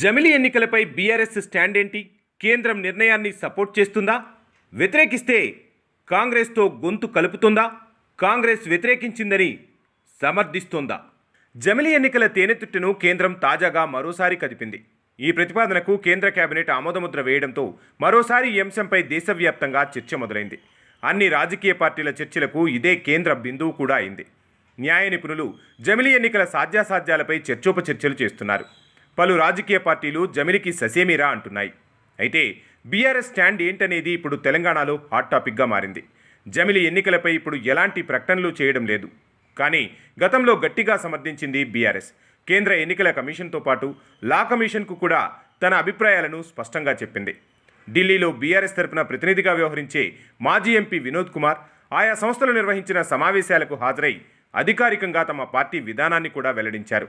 జమిలి ఎన్నికలపై BRS stand ఏంటి కేంద్రం నిర్ణయాన్ని సపోర్ట్ చేస్తుందా? వ్యతిరేకిస్తే కాంగ్రెస్తో గొంతు కలుపుతుందా? కాంగ్రెస్ వ్యతిరేకించిందని సమర్థిస్తోందా? జమిలి ఎన్నికల తేనెతుట్టును కేంద్రం తాజాగా మరోసారి కదిపింది. ఈ ప్రతిపాదనకు కేంద్ర కేబినెట్ ఆమోదముద్ర వేయడంతో మరోసారి ఈ అంశంపై దేశవ్యాప్తంగా చర్చ మొదలైంది. అన్ని రాజకీయ పార్టీల చర్చలకు ఇదే కేంద్ర బిందువు కూడా అయింది. న్యాయ నిపుణులు జమిలి ఎన్నికల సాధ్యాసాధ్యాలపై చర్చోపచర్చలు చేస్తున్నారు. పలు రాజకీయ పార్టీలు జమిలికి ససేమిరా అంటున్నాయి. అయితే బీఆర్ఎస్ స్టాండ్ ఏంటనేది ఇప్పుడు తెలంగాణలో హాట్ టాపిక్గా మారింది. జమిలి ఎన్నికలపై ఇప్పుడు ఎలాంటి ప్రకటనలు చేయడం లేదు. కానీ గతంలో గట్టిగా సమర్థించింది బీఆర్ఎస్. కేంద్ర ఎన్నికల కమిషన్తో పాటు లా కమిషన్కు కూడా తన అభిప్రాయాలను స్పష్టంగా చెప్పింది. ఢిల్లీలో బీఆర్ఎస్ తరపున ప్రతినిధిగా వ్యవహరించే మాజీ ఎంపీ వినోద్ కుమార్ ఆయా సంస్థలు నిర్వహించిన సమావేశాలకు హాజరై అధికారికంగా తమ పార్టీ విధానాన్ని కూడా వెల్లడించారు.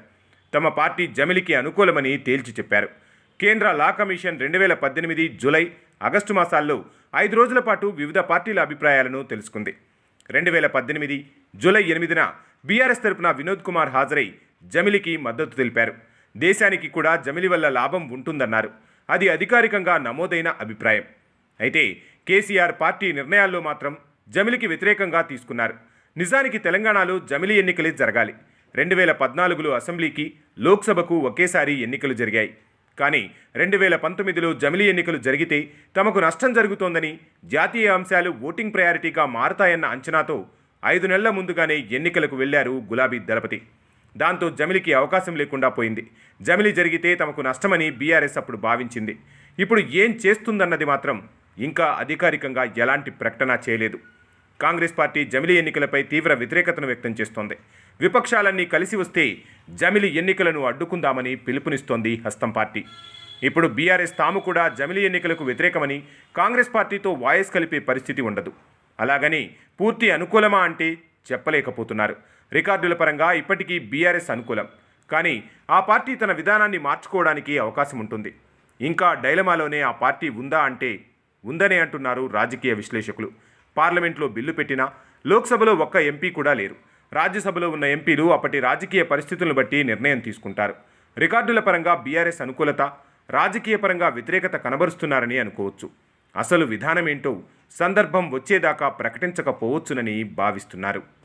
తమ పార్టీ జమిలికి అనుకూలమని తేల్చి చెప్పారు. కేంద్ర లా కమిషన్ రెండు వేల పద్దెనిమిది జూలై ఆగస్టు మాసాల్లో ఐదు రోజుల పాటు వివిధ పార్టీల అభిప్రాయాలను తెలుసుకుంది. రెండు వేల పద్దెనిమిది జూలై ఎనిమిదిన బీఆర్ఎస్ తరపున వినోద్ కుమార్ హాజరై జమిలికి మద్దతు తెలిపారు. దేశానికి కూడా జమిలి వల్ల లాభం ఉంటుందన్నారు. అది అధికారికంగా నమోదైన అభిప్రాయం. అయితే కేసీఆర్ పార్టీ నిర్ణయాల్లో మాత్రం జమిలికి వ్యతిరేకంగా తీసుకున్నారు. నిజానికి తెలంగాణలో జమిలి ఎన్నికలే జరగాలి. రెండు వేల పద్నాలుగులో అసెంబ్లీకి లోక్సభకు ఒకేసారి ఎన్నికలు జరిగాయి. కానీ రెండు వేల పంతొమ్మిదిలో జమిలి ఎన్నికలు జరిగితే తమకు నష్టం జరుగుతోందని జాతీయ అంశాలు ఓటింగ్ ప్రయారిటీగా మారతాయన్న అంచనాతో ఐదు నెలల ముందుగానే ఎన్నికలకు వెళ్ళారు గులాబీ దళపతి. దాంతో జమిలికి అవకాశం లేకుండా పోయింది. జమిలి జరిగితే తమకు నష్టమని బీఆర్ఎస్ అప్పుడు భావించింది. ఇప్పుడు ఏం చేస్తుందన్నది మాత్రం ఇంకా అధికారికంగా ఎలాంటి ప్రకటన చేయలేదు. కాంగ్రెస్ పార్టీ జమిలి ఎన్నికలపై తీవ్ర వ్యతిరేకతను వ్యక్తం చేస్తోంది. విపక్షాలన్నీ కలిసి వస్తే జమిలి ఎన్నికలను అడ్డుకుందామని పిలుపునిస్తోంది హస్తం పార్టీ. ఇప్పుడు బీఆర్ఎస్ తాము కూడా జమిలి ఎన్నికలకు వ్యతిరేకమని కాంగ్రెస్ పార్టీతో వాయిస్ కలిపే పరిస్థితి ఉండదు. అలాగని పూర్తి అనుకూలమా అంటే చెప్పలేకపోతున్నారు. రికార్డుల పరంగా ఇప్పటికీ బీఆర్ఎస్ అనుకూలం. కానీ ఆ పార్టీ తన విధానాన్ని మార్చుకోవడానికి అవకాశం ఉంటుంది. ఇంకా డైలమాలోనే ఆ పార్టీ ఉందా అంటే ఉందనే అంటున్నారు రాజకీయ విశ్లేషకులు. పార్లమెంట్లో బిల్లు పెట్టినా లోక్సభలో ఒక్క ఎంపీ కూడా లేరు. రాజ్యసభలో ఉన్న ఎంపీలు అప్పటి రాజకీయ పరిస్థితులను బట్టి నిర్ణయం తీసుకుంటారు. రికార్డుల పరంగా బీఆర్ఎస్ అనుకూలత రాజకీయ పరంగా వ్యతిరేకత కనబరుస్తున్నారని అనుకోవచ్చు. అసలు విధానమేంటో సందర్భం వచ్చేదాకా ప్రకటించకపోవచ్చునని భావిస్తున్నారు.